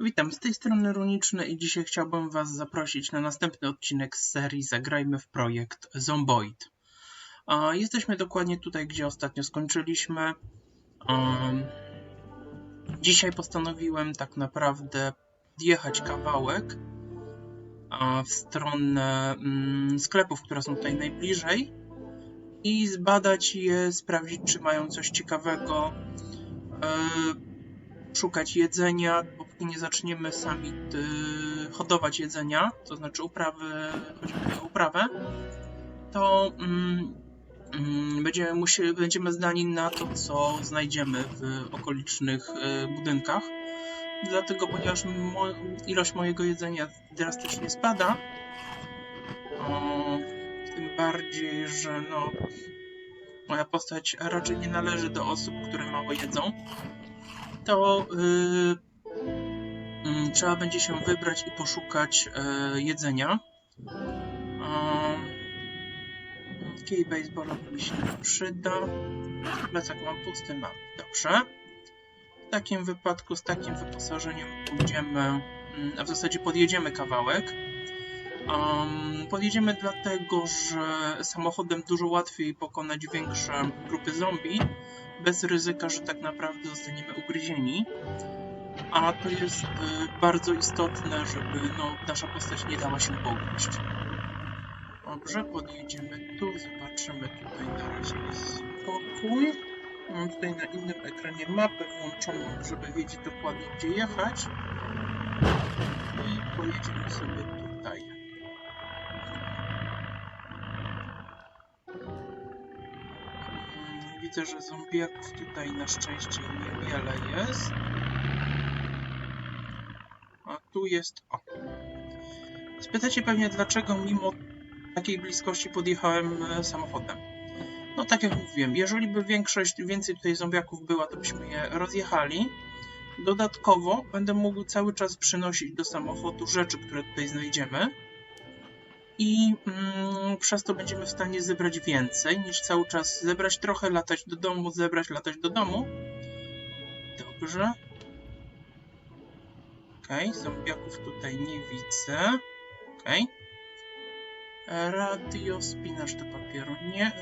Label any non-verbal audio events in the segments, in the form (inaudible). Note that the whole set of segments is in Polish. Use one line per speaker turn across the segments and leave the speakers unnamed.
Witam, z tej strony Runiczny i dzisiaj chciałbym Was zaprosić na następny odcinek z serii Zagrajmy w projekt Zomboid. Jesteśmy dokładnie tutaj, gdzie ostatnio skończyliśmy. Dzisiaj postanowiłem tak naprawdę odjechać kawałek w stronę mm, sklepów, które są tutaj najbliżej i zbadać je, sprawdzić, czy mają coś ciekawego. E, szukać jedzenia, dopóki nie zaczniemy sami y, hodować jedzenia, to znaczy uprawy, chodzi uprawę, to mm, mm, będziemy, musieli, będziemy zdani na to, co znajdziemy w okolicznych y, budynkach. Dlatego, ponieważ mo ilość mojego jedzenia drastycznie spada, o, tym bardziej, że no, moja postać raczej nie należy do osób, które mało jedzą to yy, trzeba będzie się wybrać i poszukać yy, jedzenia. Yy, kij baseballowy mi się przyda. Plecak mam pusty, mam. Dobrze. W takim wypadku z takim wyposażeniem pójdziemy, yy, a w zasadzie podjedziemy kawałek. Um, podjedziemy dlatego, że samochodem dużo łatwiej pokonać większe grupy zombie, bez ryzyka, że tak naprawdę zostaniemy ugryzieni. A to jest y, bardzo istotne, żeby no, nasza postać nie dała się pogryźć. Dobrze, podjedziemy tu, zobaczymy tutaj na razie spokój. Mam tutaj na innym ekranie mapę włączoną, żeby wiedzieć dokładnie gdzie jechać. I pojedziemy sobie tutaj. Widzę, że zombiaków tutaj na szczęście niewiele jest. Tu jest... O. Spytacie pewnie, dlaczego mimo takiej bliskości podjechałem e, samochodem. No tak jak mówiłem, jeżeli by większość, więcej tutaj zombiaków była, to byśmy je rozjechali. Dodatkowo będę mógł cały czas przynosić do samochodu rzeczy, które tutaj znajdziemy i mm, przez to będziemy w stanie zebrać więcej niż cały czas zebrać trochę, latać do domu, zebrać, latać do domu. Dobrze. Okej, okay, zombiaków tutaj nie widzę. Okej. Okay. Radio, spinacz do papieru. Nie.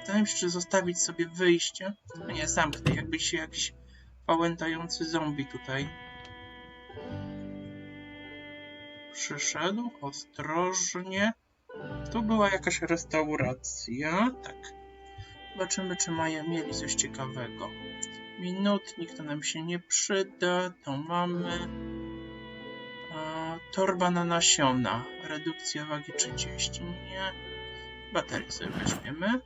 Wydaje mi się, zostawić sobie wyjście. A nie, zamknę, jakby się jakiś pałętający zombie tutaj przyszedł ostrożnie. Tu była jakaś restauracja. Tak. Zobaczymy, czy mają mieli coś ciekawego. Minutnik to nam się nie przyda. To mamy. Torba na nasiona. Redukcja wagi 30. Nie. Baterię sobie weźmiemy.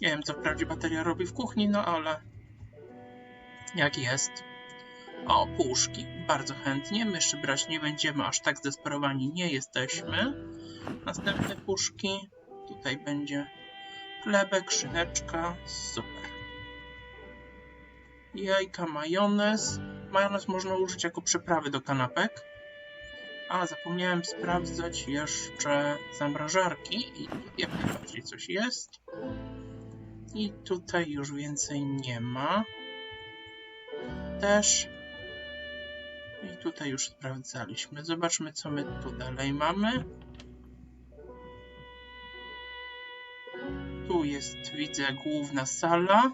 Nie wiem, co wprawdzie bateria robi w kuchni, no ale jak jest. O, puszki. Bardzo chętnie. Myszy brać nie będziemy, aż tak zdesperowani nie jesteśmy. Następne puszki. Tutaj będzie chlebek, szyneczka. Super. Jajka, majonez. Majonez można użyć jako przyprawy do kanapek. A, zapomniałem sprawdzać jeszcze zamrażarki i jak najbardziej coś jest. I tutaj już więcej nie ma. Też i tutaj już sprawdzaliśmy. Zobaczmy, co my tu dalej mamy. Tu jest, widzę, główna sala.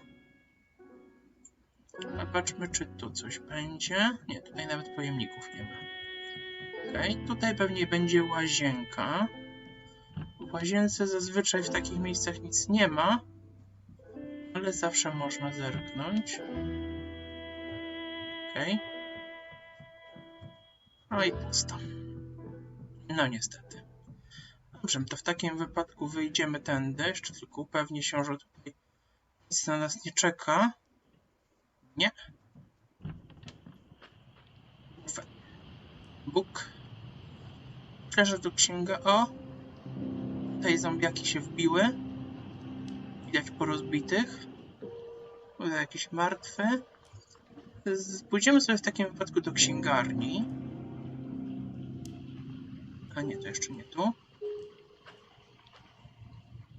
Zobaczmy, czy tu coś będzie. Nie, tutaj nawet pojemników nie ma. Ok, tutaj pewnie będzie łazienka. W łazience zazwyczaj w takich miejscach nic nie ma, ale zawsze można zerknąć. Okej. Okay. No i pusto. No niestety. Dobrze, to w takim wypadku wyjdziemy tędy. Jeszcze tylko upewnię się, że tutaj nic na nas nie czeka. Nie. Bóg. Leży tu księga. O! Tutaj zombiaki się wbiły. Widać po rozbitych. Tutaj jakieś martwe. Pójdziemy sobie w takim wypadku do księgarni. A nie, to jeszcze nie tu.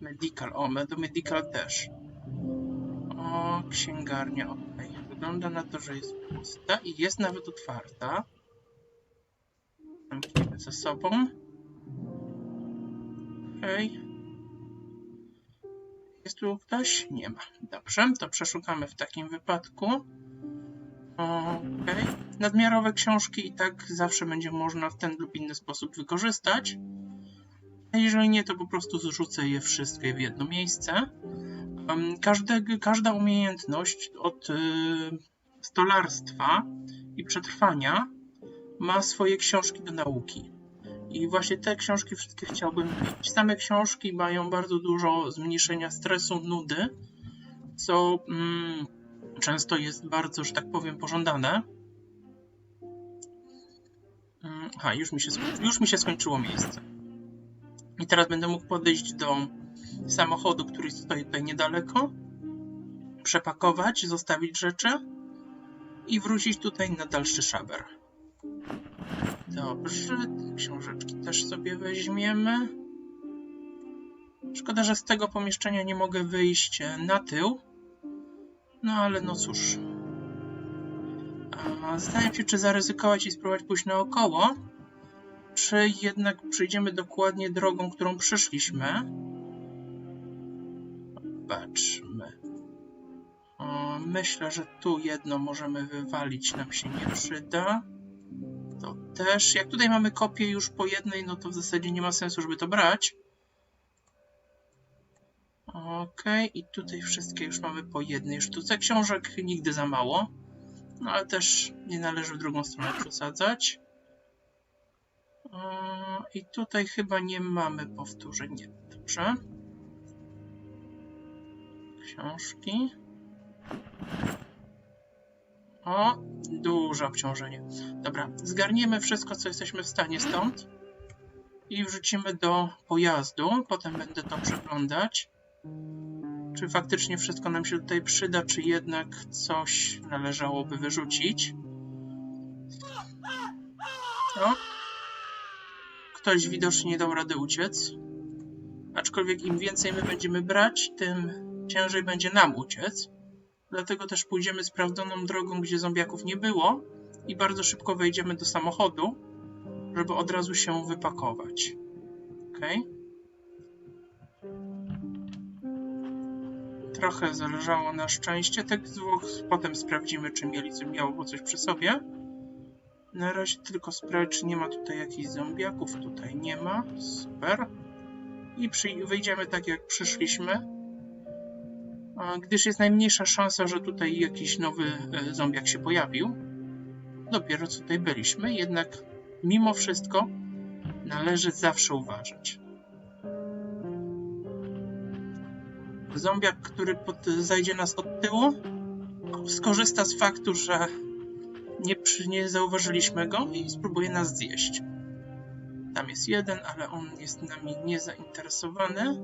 Medical. O, do medical też. O, księgarnia. Ok, Wygląda na to, że jest pusta i jest nawet otwarta. Zamkniemy za sobą. Okej. Jest tu ktoś? Nie ma. Dobrze, to przeszukamy w takim wypadku. Okej. Nadmiarowe książki i tak zawsze będzie można w ten lub inny sposób wykorzystać. A jeżeli nie, to po prostu zrzucę je wszystkie w jedno miejsce. Każde, każda umiejętność od y, stolarstwa i przetrwania ma swoje książki do nauki. I właśnie te książki wszystkie chciałbym mieć. Same książki mają bardzo dużo zmniejszenia stresu, nudy, co mm, często jest bardzo, że tak powiem, pożądane. Mm, Aha, już mi, się, już mi się skończyło miejsce. I teraz będę mógł podejść do samochodu, który stoi tutaj niedaleko, przepakować, zostawić rzeczy i wrócić tutaj na dalszy szaber. Dobrze, te książeczki też sobie weźmiemy. Szkoda, że z tego pomieszczenia nie mogę wyjść e, na tył. No ale no cóż. Zastanawiam się, czy zaryzykować i spróbować pójść naokoło, czy jednak przyjdziemy dokładnie drogą, którą przyszliśmy. Patrzmy. Myślę, że tu jedno możemy wywalić, nam się nie przyda. To też. Jak tutaj mamy kopię już po jednej, no to w zasadzie nie ma sensu, żeby to brać. Okej, i tutaj wszystkie już mamy po jednej sztuce. Książek nigdy za mało. No ale też nie należy w drugą stronę przesadzać. I tutaj chyba nie mamy powtórzeń. Nie, dobrze. Książki. O, duże obciążenie. Dobra, zgarniemy wszystko, co jesteśmy w stanie stąd i wrzucimy do pojazdu. Potem będę to przeglądać. Czy faktycznie wszystko nam się tutaj przyda, czy jednak coś należałoby wyrzucić. O, ktoś widocznie nie dał rady uciec. Aczkolwiek im więcej my będziemy brać, tym ciężej będzie nam uciec. Dlatego też pójdziemy sprawdzoną drogą, gdzie zombiaków nie było i bardzo szybko wejdziemy do samochodu, żeby od razu się wypakować. Ok? Trochę zależało na szczęście. Tak dwóch potem sprawdzimy, czy mieli co miało coś przy sobie. Na razie tylko sprawdź, czy nie ma tutaj jakichś zombiaków. Tutaj nie ma. Super. I wyjdziemy tak, jak przyszliśmy. Gdyż jest najmniejsza szansa, że tutaj jakiś nowy e, zombiak się pojawił. Dopiero co tutaj byliśmy, jednak mimo wszystko należy zawsze uważać. Zombiak, który pod, zajdzie nas od tyłu, skorzysta z faktu, że nie, nie zauważyliśmy go i spróbuje nas zjeść. Tam jest jeden, ale on jest nami niezainteresowany.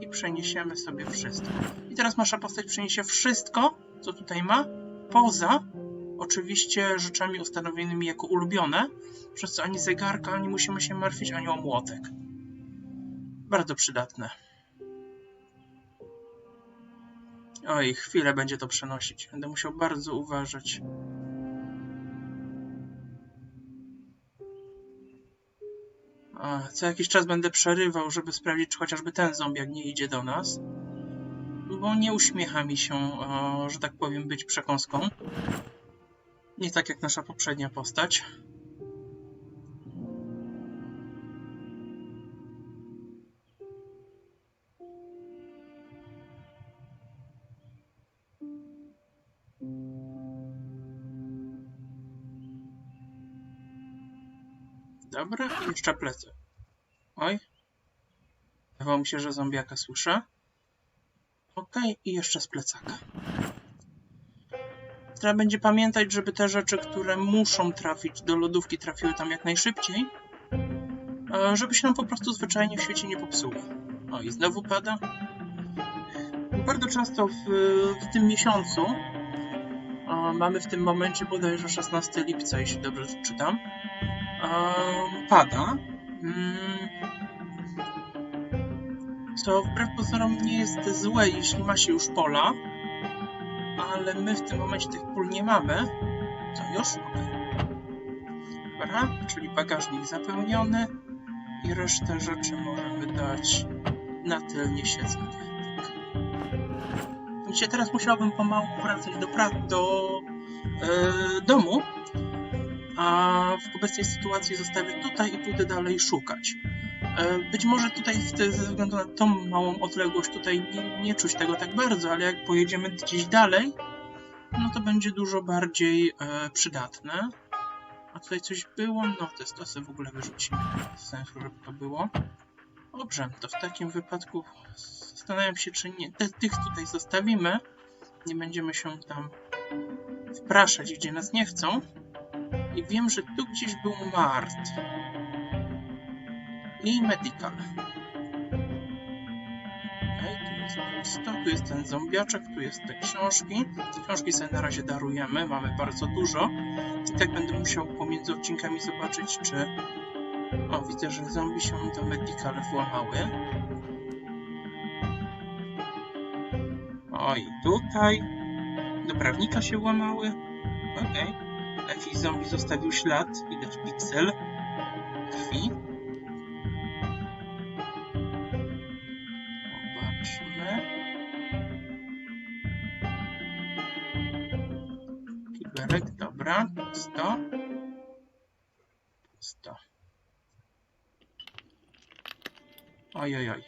I przeniesiemy sobie wszystko. I teraz nasza postać przeniesie wszystko, co tutaj ma, poza oczywiście rzeczami ustanowionymi jako ulubione, przez co ani zegarka nie musimy się martwić, ani o młotek. Bardzo przydatne. Oj, chwilę będzie to przenosić. Będę musiał bardzo uważać. Co jakiś czas będę przerywał, żeby sprawdzić, czy chociażby ten zombiak nie idzie do nas. Bo nie uśmiecha mi się, o, że tak powiem, być przekąską. Nie tak jak nasza poprzednia postać. Dobra, jeszcze plecy. Oj. Wydawało mi się, że zombiaka słyszę. Okej, i jeszcze z plecaka. Trzeba będzie pamiętać, żeby te rzeczy, które muszą trafić do lodówki, trafiły tam jak najszybciej. e, Żeby się nam po prostu zwyczajnie w świecie nie popsuły. O, i znowu pada. Bardzo często w, w tym miesiącu, e, mamy w tym momencie bodajże 16 lipca, jeśli dobrze czytam, pada. Mm, co wbrew pozorom nie jest złe, jeśli ma się już pola, ale my w tym momencie tych pól nie mamy. Co już? Okej. Dobra, czyli bagażnik zapełniony i resztę rzeczy możemy dać na tylnie siedzenie. Tak. Gdzie teraz musiałbym pomału wracać do, pra- do e, domu, a w obecnej sytuacji zostawię tutaj i pójdę dalej szukać. E, Być może tutaj ze względu na tą małą odległość tutaj nie, nie czuć tego tak bardzo, ale jak pojedziemy gdzieś dalej, no to będzie dużo bardziej e, przydatne. A tutaj coś było? No te stosy w ogóle wyrzucimy. Sensu, żeby to było. Dobrze, to w takim wypadku zastanawiam się, czy nie te, tych tutaj zostawimy. Nie będziemy się tam wpraszać, gdzie nas nie chcą. I wiem, że tu gdzieś był Mart. I Medical. Okej, tu jest pusto, tu jest ten zombiaczek, tu jest te książki. Książki sobie na razie darujemy, mamy bardzo dużo. I tak będę musiał pomiędzy odcinkami zobaczyć, czy... O, widzę, że zombie się do Medical włamały. Oj, tutaj... Do prawnika się włamały. Okej. Jakiś zombie zostawił ślad, widać piksel krwi. Zobaczmy. Kiberek, dobra, pusto. Pusto. Oj, oj, oj.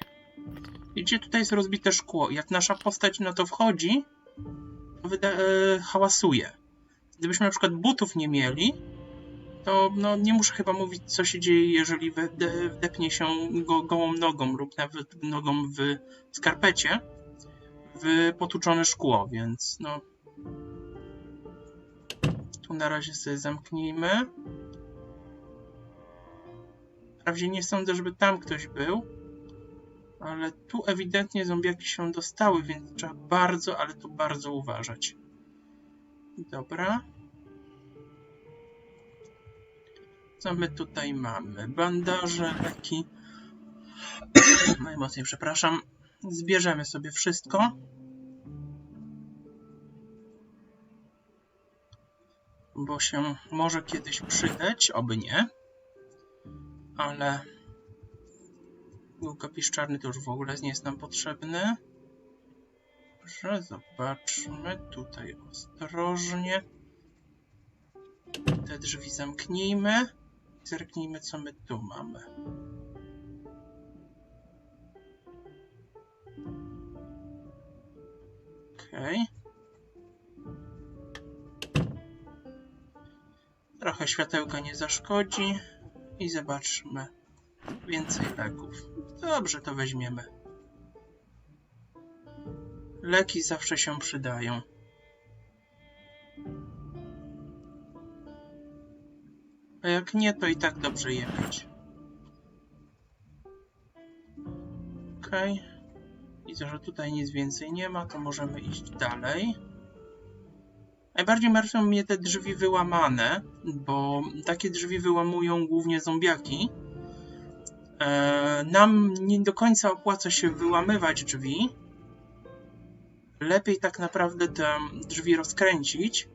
Widzicie, tutaj jest rozbite szkło. Jak nasza postać na to wchodzi, to e, hałasuje. Gdybyśmy na przykład butów nie mieli, to no, nie muszę chyba mówić, co się dzieje, jeżeli wde- wdepnie się go, gołą nogą lub nawet nogą w skarpecie w potłuczone szkło, więc no. Tu na razie sobie zamknijmy. Wprawdzie nie sądzę, żeby tam ktoś był, ale tu ewidentnie zombiaki się dostały, więc trzeba bardzo, ale to bardzo uważać. Dobra. Co my tutaj mamy? Bandaże, leki. (coughs) Najmocniej przepraszam. Zbierzemy sobie wszystko. Bo się może kiedyś przydać, oby nie. Ale długopis czarny to już w ogóle nie jest nam potrzebny. Dobrze, zobaczmy tutaj ostrożnie. Te drzwi zamknijmy. Zerknijmy, co my tu mamy. Okej. Trochę światełka nie zaszkodzi. I zobaczmy. Więcej leków. Dobrze, to weźmiemy. Leki zawsze się przydają. A jak nie, to i tak dobrze je mieć. Okej. Widzę, że tutaj nic więcej nie ma, to możemy iść dalej. Najbardziej martwią mnie te drzwi wyłamane, bo takie drzwi wyłamują głównie zombiaki. E, nam nie do końca opłaca się wyłamywać drzwi. Lepiej tak naprawdę te drzwi rozkręcić.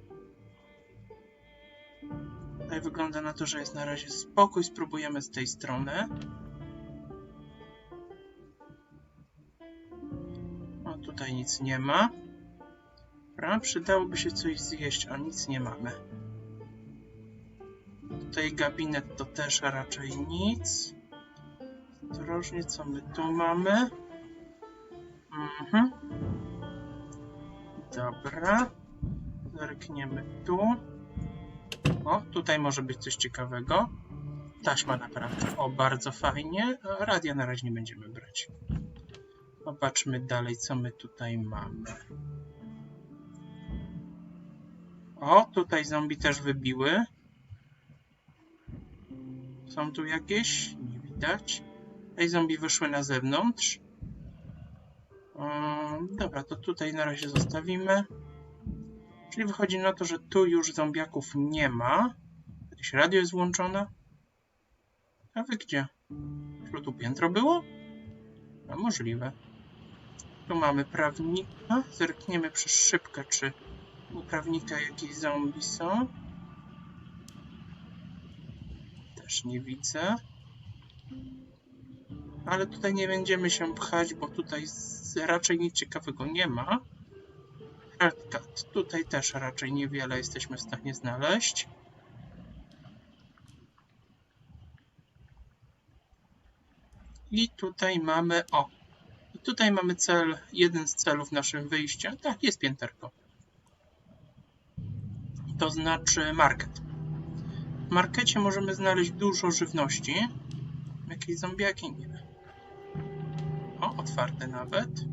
Tutaj wygląda na to, że jest na razie spokój. Spróbujemy z tej strony. O, tutaj nic nie ma. Dobra, przydałoby się coś zjeść, a nic nie mamy. Tutaj gabinet to też raczej nic. Ostrożnie, co my tu mamy? Mhm. Dobra. Zerkniemy tu. O, tutaj może być coś ciekawego. Taśma naprawdę. O, bardzo fajnie. Radia na razie nie będziemy brać. Popatrzmy dalej, co my tutaj mamy. O, tutaj zombie też wybiły. Są tu jakieś? Nie widać. Tej zombie wyszły na zewnątrz. Dobra, to tutaj na razie zostawimy. Czyli wychodzi na to, że tu już zombiaków nie ma. Jakieś radio jest włączone. A wy gdzie? Czy tu piętro było? A możliwe. Tu mamy prawnika. Zerkniemy przez szybkę, czy u prawnika jakieś zombie są. Też nie widzę. Ale tutaj nie będziemy się pchać, bo tutaj raczej nic ciekawego nie ma. Shortcut. Tutaj też raczej niewiele jesteśmy w stanie znaleźć. I tutaj mamy, o, i tutaj mamy cel, jeden z celów naszym wyjścia. Tak, jest pięterko. To znaczy market. W markecie możemy znaleźć dużo żywności. Jakieś zombiaki? Nie. O, otwarte nawet.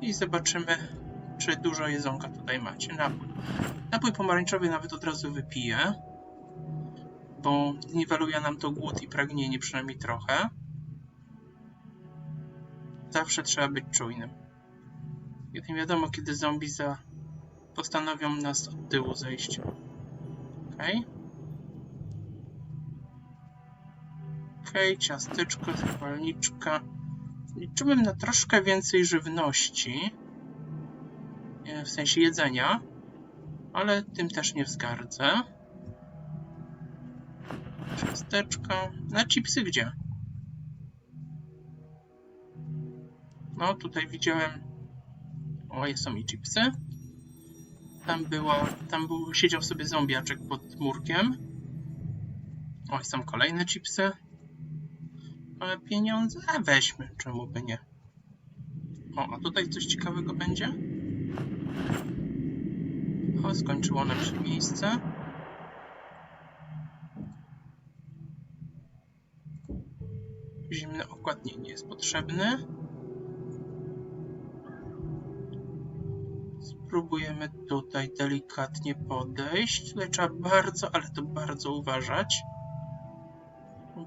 I zobaczymy, czy dużo jedzonka tutaj macie. Napój. Napój pomarańczowy nawet od razu wypiję, bo zniweluje nam to głód i pragnienie przynajmniej trochę. Zawsze trzeba być czujnym. Kiedy nie wiadomo, kiedy zombie za... postanowią nas od tyłu zejść. Okej. Okej, ciasteczko, zapalniczka. Liczyłem na troszkę więcej żywności. e, W sensie jedzenia. Ale tym też nie wzgardzę. Ciasteczka. Na chipsy gdzie? No, tutaj widziałem. O, są i chipsy. Tam była. Tam był, siedział sobie zombiaczek pod murkiem. O, są kolejne chipsy. Ale pieniądze? A weźmy, czemu by nie? O, a tutaj coś ciekawego będzie? O, skończyło nam się miejsce. Zimny okład nie, nie jest potrzebny. Spróbujemy tutaj delikatnie podejść. Tutaj trzeba bardzo, ale to bardzo uważać.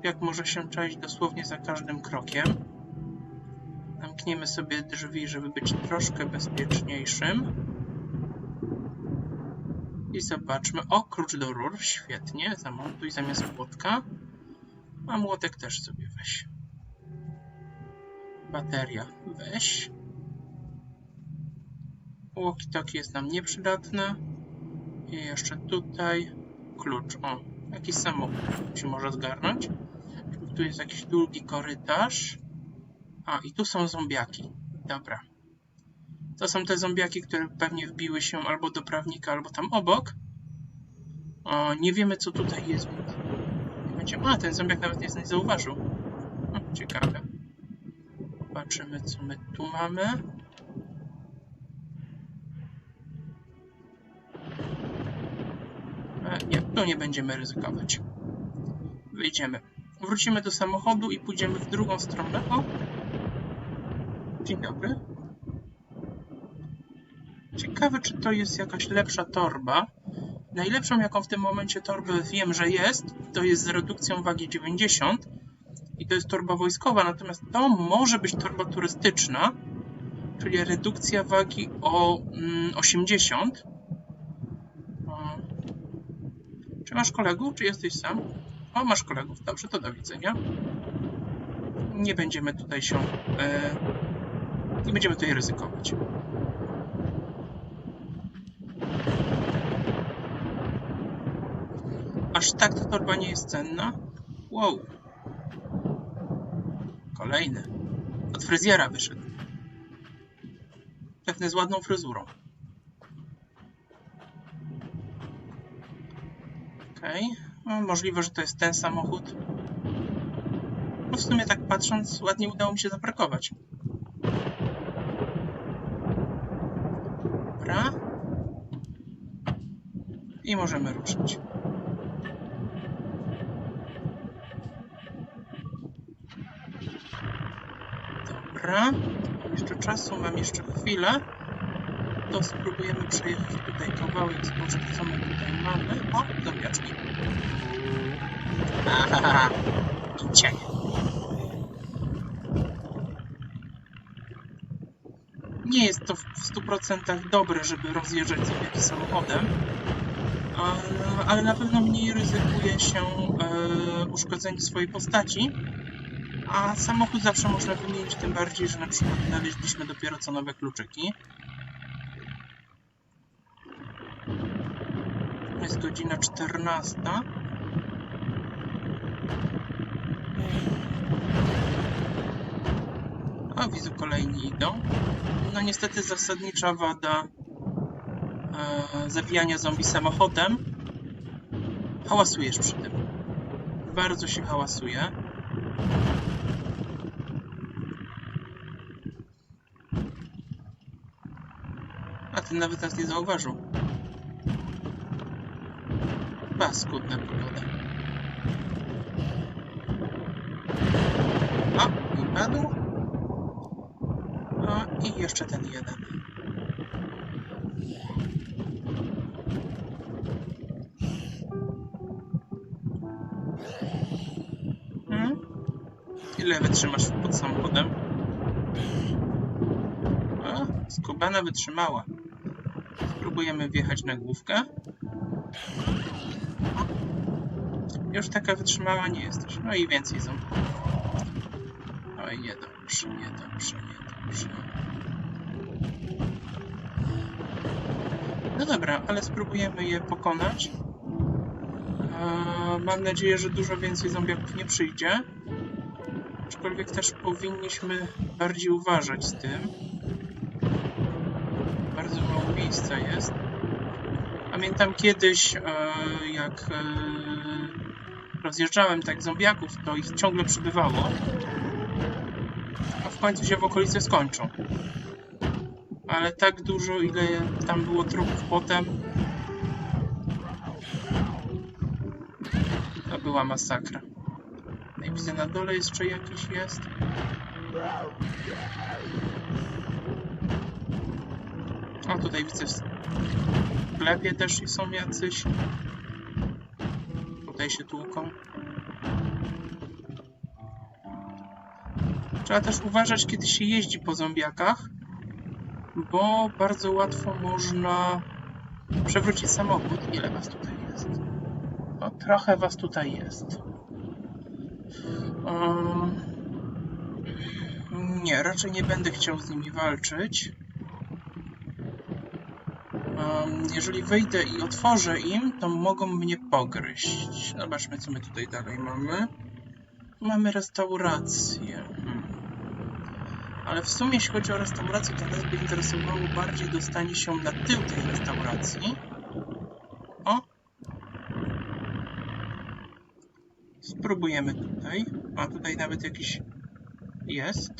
Jak może się czaić dosłownie za każdym krokiem. Zamkniemy sobie drzwi, żeby być troszkę bezpieczniejszym. I zobaczmy. O, klucz do rur. Świetnie. Zamontuj zamiast płotka. A młotek też sobie weź. Bateria weź. Walkie-talkie jest nam nieprzydatne. I jeszcze tutaj klucz. O, jakiś samochód się może zgarnąć. Tu jest jakiś długi korytarz. A, i tu są zombiaki. Dobra. To są te zombiaki, które pewnie wbiły się albo do prawnika, albo tam obok. O, nie wiemy, co tutaj jest. Nie będziemy... A, ten zombiak nawet nie zauważył. O, ciekawe. Zobaczymy, co my tu mamy. Nie, będziemy ryzykować. Wyjdziemy. Wrócimy do samochodu i pójdziemy w drugą stronę. O! Dzień dobry. Ciekawe, czy to jest jakaś lepsza torba. Najlepszą, jaką w tym momencie torbę wiem, że jest, to jest z redukcją wagi 90 i to jest torba wojskowa, natomiast to może być torba turystyczna, czyli redukcja wagi o mm, 80. O. Czy masz kolegów, czy jesteś sam? O, masz kolegów. Dobrze, to do widzenia. Nie będziemy tutaj się... E, nie będziemy tutaj ryzykować. Aż tak ta torba nie jest cenna? Wow. Kolejny. Od fryzjera wyszedł. Pewnie z ładną fryzurą. Okej. No, możliwe, że to jest ten samochód. No w sumie tak patrząc, ładnie udało mi się zaparkować. Dobra. I możemy ruszyć. Dobra. Jeszcze czasu, mam jeszcze chwilę. To spróbujemy przejechać tutaj kawałek zboża, co my tutaj mamy. O, zombiaczki. Ahaha. (laughs) Idźcie. Nie jest to w 100% dobre, żeby rozjeżdżać sobie samochodem. ale, ale na pewno mniej ryzykuje się e, uszkodzenie swojej postaci. A samochód zawsze można wymienić, tym bardziej, że na przykład znaleźliśmy dopiero co nowe kluczyki. Jest godzina 14. A widzę kolejni idą. No niestety zasadnicza wada e, zabijania zombie samochodem. Hałasujesz przy tym. Bardzo się hałasuje. A ten nawet nas nie zauważył. Paskudna pogoda. O, i padł. O, i jeszcze ten jeden. Hmm? Ile wytrzymasz pod samochodem? O, skubana wytrzymała. Spróbujemy wjechać na główkę. Już taka wytrzymała nie jesteś. No i więcej ząbów. Oj, niedobrze, niedobrze, niedobrze. No dobra, ale spróbujemy je pokonać. Eee, mam nadzieję, że dużo więcej zombiaków nie przyjdzie. Aczkolwiek też powinniśmy bardziej uważać z tym. Bardzo mało miejsca jest. Pamiętam kiedyś, e, jak e, rozjeżdżałem tak zombiaków, to ich ciągle przybywało. A w końcu się w okolicy skończą. Ale tak dużo, ile tam było trupów potem, to była masakra. No i widzę na dole jeszcze jakiś jest. O, tutaj widzę w sklepie też są jacyś. Tutaj się tłuką. Trzeba też uważać, kiedy się jeździ po zombiakach, bo bardzo łatwo można przewrócić samochód. Ile was tutaj jest? No, trochę was tutaj jest. Um, nie, raczej nie będę chciał z nimi walczyć. Jeżeli wyjdę i otworzę im, to mogą mnie pogryźć. Zobaczmy, co my tutaj dalej mamy. Mamy restaurację. Hmm. Ale w sumie, jeśli chodzi o restaurację, to nas by interesowało bardziej dostanie się na tył tej restauracji. O! Spróbujemy tutaj. A tutaj nawet jakiś jest.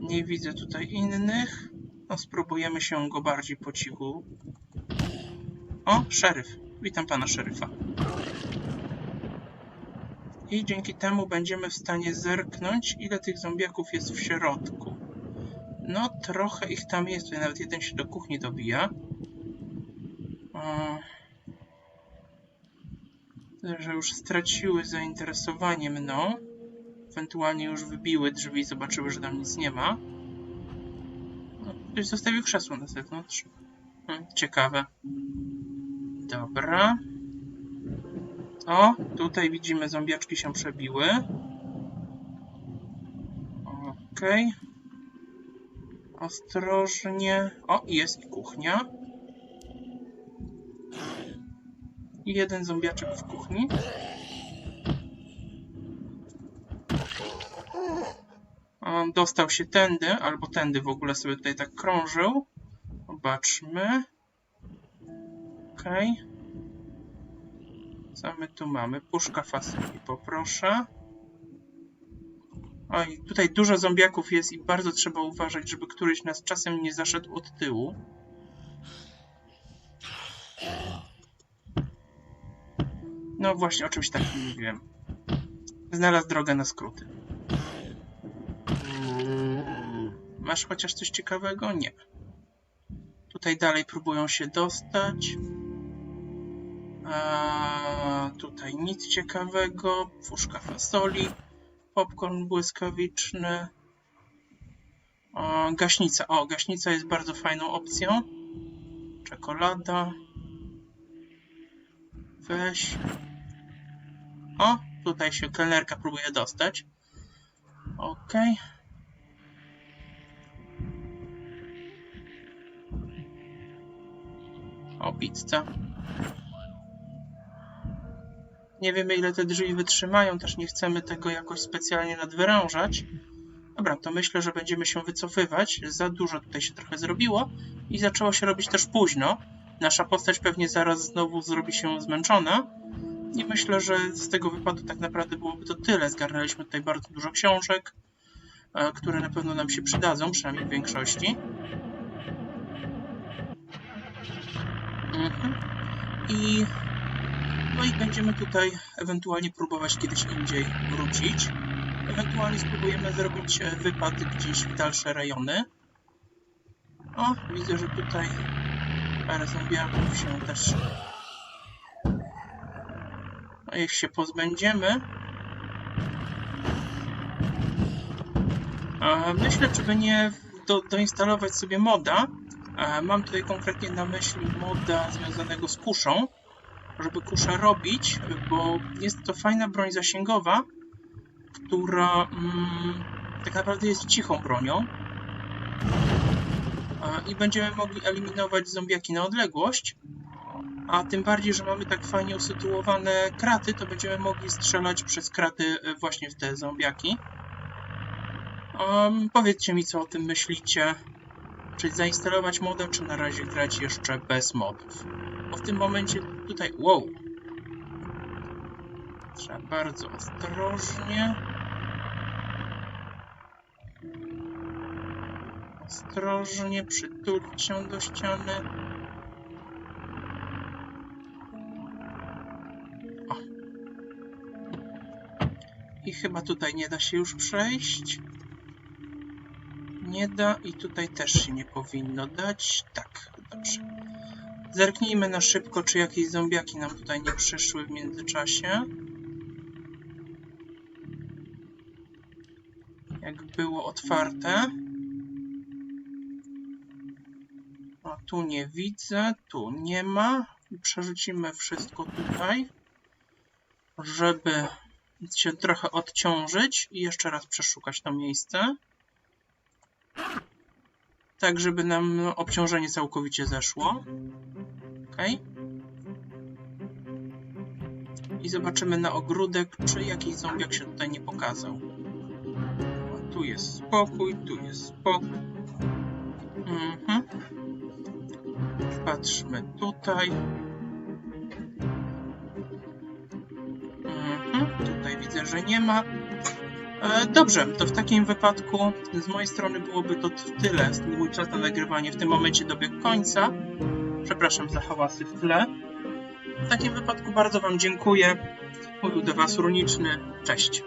Nie widzę tutaj innych. No, spróbujemy się go bardziej po cichu. O, szeryf. Witam pana szeryfa. I dzięki temu będziemy w stanie zerknąć, ile tych zombiaków jest w środku. No, trochę ich tam jest. Tutaj nawet jeden się do kuchni dobija. Że już straciły zainteresowanie mną. Ewentualnie już wybiły drzwi i zobaczyły, że tam nic nie ma. No, ktoś zostawił krzesło na zewnątrz. Hmm, ciekawe. Dobra. O, tutaj widzimy, zombiaczki się przebiły. Okej. Ostrożnie. O, jest kuchnia. Jeden zombiaczek w kuchni. Dostał się tędy, albo tędy w ogóle sobie tutaj tak krążył. Zobaczmy. Okay. Co my tu mamy? Puszka fasoli, poproszę. Oj, tutaj dużo zombiaków jest i bardzo trzeba uważać, żeby któryś nas czasem nie zaszedł od tyłu. No właśnie, o czymś takim mówiłem. Znalazł drogę na skróty. Masz chociaż coś ciekawego? Nie. Tutaj dalej próbują się dostać. A, tutaj nic ciekawego. Puszka fasoli. Popcorn błyskawiczny. O, gaśnica. O, gaśnica jest bardzo fajną opcją. Czekolada. Weź. O, tutaj się kelnerka próbuje dostać. Okej. O, pizza. Nie wiemy ile te drzwi wytrzymają, też nie chcemy tego jakoś specjalnie nadwyrężać. Dobra, to myślę, że będziemy się wycofywać. Za dużo tutaj się trochę zrobiło i zaczęło się robić też późno. Nasza postać pewnie zaraz znowu zrobi się zmęczona. I myślę, że z tego wypadu tak naprawdę byłoby to tyle. Zgarnęliśmy tutaj bardzo dużo książek, e, które na pewno nam się przydadzą, przynajmniej w większości. Mhm. I no i będziemy tutaj ewentualnie próbować kiedyś indziej wrócić. Ewentualnie spróbujemy zrobić e, wypad gdzieś w dalsze rejony. O, widzę, że tutaj parę zombiaków się też... No, ich się pozbędziemy. Myślę, czy by nie do, doinstalować sobie moda. E, Mam tutaj konkretnie na myśli moda związanego z kuszą, żeby kuszę robić, bo jest to fajna broń zasięgowa, która mm, tak naprawdę jest cichą bronią. E, I będziemy mogli eliminować zombiaki na odległość. A tym bardziej, że mamy tak fajnie usytuowane kraty, to będziemy mogli strzelać przez kraty e, właśnie w te zombiaki. Um, powiedzcie mi, co o tym myślicie. Czy zainstalować modę, czy na razie grać jeszcze bez modów? Bo w tym momencie tutaj... Wow! Trzeba bardzo ostrożnie. Ostrożnie przytulić się do ściany. O. I chyba tutaj nie da się już przejść. Nie da i tutaj też się nie powinno dać. Tak, dobrze. Zerknijmy na szybko, czy jakieś zombiaki nam tutaj nie przyszły w międzyczasie. Jak było otwarte. A tu nie widzę, tu nie ma. Przerzucimy wszystko tutaj, żeby się trochę odciążyć i jeszcze raz przeszukać to miejsce. Tak, żeby nam obciążenie całkowicie zeszło. Ok. I zobaczymy na ogródek, czy jakiś zombiak się tutaj nie pokazał. Tu jest spokój, tu jest spokój. Mhm. Patrzmy tutaj. Mhm. Tutaj widzę, że nie ma. E, Dobrze, to w takim wypadku z mojej strony byłoby to tyle. Mój czas na nagrywanie w tym momencie dobiegł końca. Przepraszam za hałasy w tle. W takim wypadku bardzo Wam dziękuję. Mówił do Was Runiczny. Cześć.